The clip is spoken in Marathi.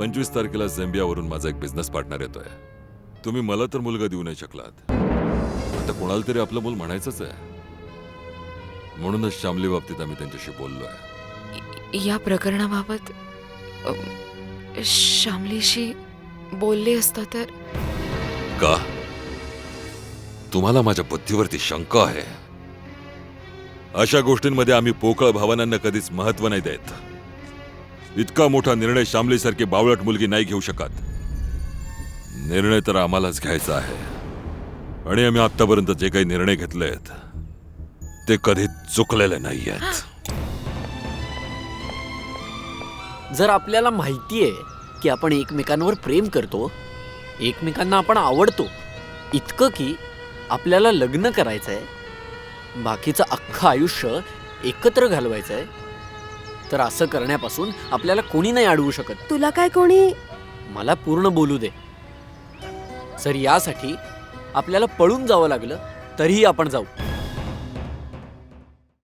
पंचवीस तारखेला झेंबियावरून माझा एक बिझनेस पार्टनर येतोय. तुम्ही मला तर मुलगा देऊ नाही शकलात. आता कोणाला तरी आपलं मूल म्हणायचंच आहे. म्हणूनच शामली बाबतीत आम्ही त्यांच्याशी बोललोय. या प्रकरणाबाबत अ, श्यामलीशी बोलले असता तर? का? तुम्हाला माझ्या बुद्धीवरती शंका आहे. अशा गोष्टींमध्ये आम्ही पोकळ भावनांना कधीच महत्त्व नाही देत. इतका मोठा निर्णय श्यामलीसारखी बावळट मुलगी नाही घेऊ शकत. निर्णय तर आम्हालाच घ्यायचा आहे. आणि आम्ही आतापर्यंत जे काही निर्णय घेतले आहेत ते कधी चुकलेले नाहीयेत. जर आपल्याला माहिती आहे की आपण एकमेकांवर प्रेम करतो एकमेकांना आपण आवडतो इतकं की आपल्याला लग्न करायचं आहे बाकीचं अख्खं आयुष्य एकत्र घालवायचं आहे तर असं करण्यापासून आपल्याला कोणी नाही अडवू शकत. तुला काय कोणी? मला पूर्ण बोलू दे. जर यासाठी आपल्याला पळून जावं लागलं तरीही आपण जाऊ.